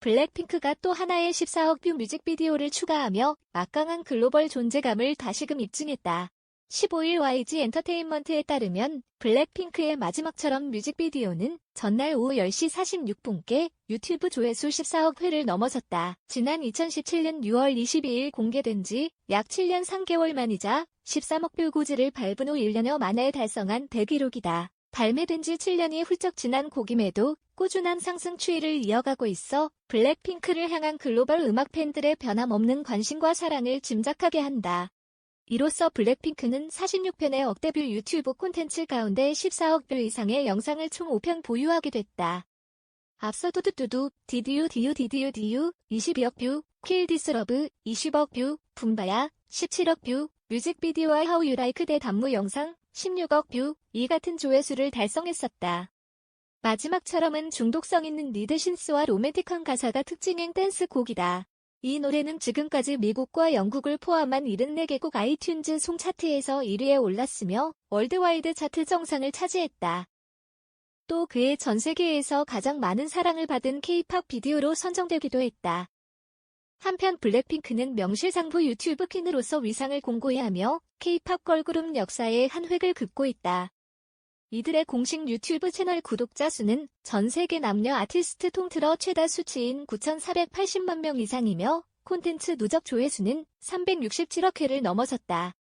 블랙핑크가 또 하나의 14억 뷰 뮤직비디오를 추가하며 막강한 글로벌 존재감을 다시금 입증했다. 15일 YG 엔터테인먼트에 따르면 블랙핑크의 마지막처럼 뮤직비디오는 전날 오후 10시 46분께 유튜브 조회수 14억 회를 넘어섰다. 지난 2017년 6월 22일 공개된 지 약 7년 3개월 만이자 13억 뷰 고지를 밟은 후 1년여 만에 달성한 대기록이다. 발매된 지 7년이 훌쩍 지난 곡임에도 꾸준한 상승 추이를 이어가고 있어 블랙핑크를 향한 글로벌 음악 팬들의 변함없는 관심과 사랑을 짐작하게 한다. 이로써 블랙핑크는 46편의 억대뷰 유튜브 콘텐츠 가운데 14억 뷰 이상의 영상을 총 5편 보유하게 됐다. 앞서 두두두두, 디디유 디유 디디유 디유, 22억 뷰, 킬 디스러브, 20억 뷰, 붐바야, 17억 뷰, 뮤직비디오와 하우 유라이크 대 단무 영상, 16억 뷰, 이 같은 조회수를 달성했었다. 마지막처럼은 중독성 있는 리드신스와 로맨틱한 가사가 특징인 댄스 곡이다. 이 노래는 지금까지 미국과 영국을 포함한 74개국 아이튠즈 송 차트에서 1위에 올랐으며 월드와이드 차트 정상을 차지했다. 또 그의 전 세계에서 가장 많은 사랑을 받은 K-팝 비디오로 선정되기도 했다. 한편 블랙핑크는 명실상부 유튜브 퀸으로서 위상을 공고히 하며 K-팝 걸그룹 역사에 한 획을 긋고 있다. 이들의 공식 유튜브 채널 구독자 수는 전 세계 남녀 아티스트 통틀어 최다 수치인 9,480만 명 이상이며 콘텐츠 누적 조회수는 367억 회를 넘어섰다.